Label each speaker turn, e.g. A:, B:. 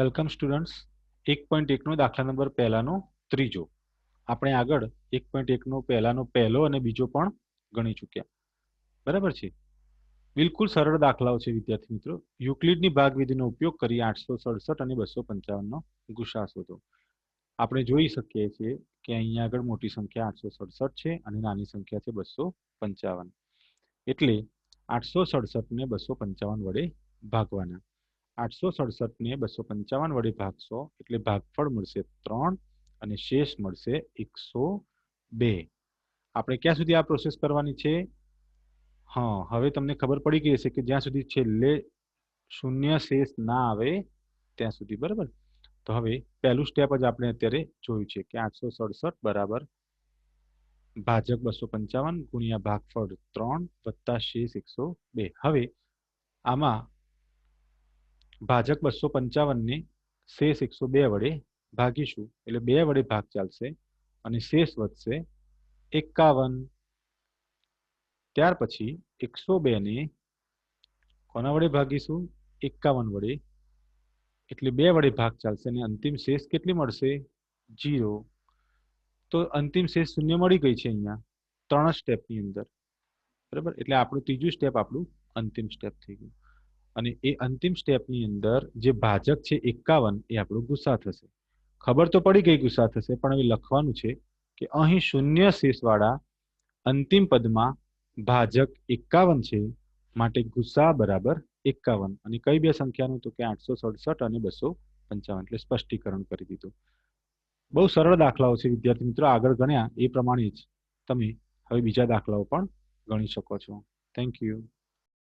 A: Welcome students, એક point એકનો દાખલા નંબર પહેલાનો ત્રીજો. આપણે આગળ એક પોઈન્ટ એકનો પહેલાનો પહેલો અને બીજો પણ ગણી ચૂક્યા. બરાબર છે? બિલકુલ સરળ દાખલાઓ છે, વિદ્યાર્થી મિત્રો. યુક્લિડની ભાગવિધિનો ઉપયોગ કરી આઠસો સડસઠ અને બસો પંચાવનનો ગુસા શોધો. આપણે જોઈ શકીએ છીએ કે અહીંયા આગળ મોટી સંખ્યા આઠસો સડસઠ છે અને નાની સંખ્યા છે બસો પંચાવન. એટલે આઠસો સડસઠને બસો પંચાવન વડે ભાગવાના. આઠસો સડસઠને બસો પંચાવન વડે ભાગશો એટલે ભાગફળ મળશે ત્રણ અને શેષ મળશે એકસો બે. આપણે ક્યાં સુધી આ પ્રોસેસ કરવાની છે? હા, હવે તમને ખબર પડી ગઈ હશે કે જ્યાં સુધી છેલ્લે શૂન્ય શેષ ના આવે ત્યાં સુધી, બરાબર? તો હવે પહેલું સ્ટેપ જ આપણે અત્યારે જોયું છે કે આઠસો સડસઠ બરાબર ભાજક બસો પંચાવન ગુણ્યા ભાગફળ ત્રણ વત્તા શેષ એકસો બે. હવે આમાં ભાજક બસો પંચાવનને શેષ એકસો બે વડે ભાગીશું. એટલે બે વડે ભાગ ચાલશે અને શેષ વધશે એકાવન. ત્યાર પછી એકસો બેને કોના વડે ભાગીશું? એકાવન વડે. એટલે બે વડે ભાગ ચાલશે અને અંતિમ શેષ કેટલી મળશે? જીરો. તો અંતિમ શેષ શૂન્ય મળી ગઈ છે અહીંયા ત્રણ સ્ટેપની અંદર. બરાબર? એટલે આપણું ત્રીજું સ્ટેપ આપણું અંતિમ સ્ટેપ થઈ ગયું. અને એ અંતિમ સ્ટેપની અંદર જે ભાજક છે એકાવન, એ આપણું ગુસ્સા થશે. ખબર તો પડી ગઈ ગુસ્સા થશે, પણ હવે લખવાનું છે કે અહીં શૂન્ય શેષવાળા અંતિમ પદમાં ભાજક એકાવન છે, માટે ગુસ્સા બરાબર એકાવન. અને કઈ બે સંખ્યાનું? તો કે આઠસો સડસઠ અને બસો પંચાવન. એટલે સ્પષ્ટીકરણ કરી દીધું. બહુ સરળ દાખલાઓ છે, વિદ્યાર્થી મિત્રો, આગળ ગણ્યા. એ પ્રમાણે જ તમે હવે બીજા દાખલાઓ પણ ગણી શકો છો. Thank you